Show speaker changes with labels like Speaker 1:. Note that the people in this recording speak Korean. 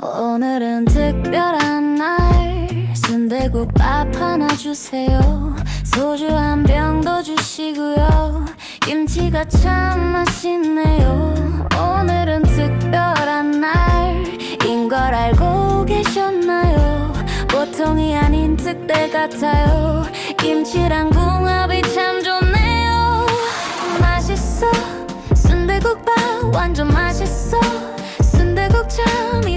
Speaker 1: 오늘은 특별한 날. 순대국밥 하나 주세요. 소주 한 병 더 주시고요. 김치가 참 맛있네요. 오늘은 특별한 날인 걸 알고 계셨나요? 보통이 아닌 특대 같아요. 김치랑 궁합이 참 좋네요. 맛있어. 순대국밥 완전 맛있어. 순대국 참이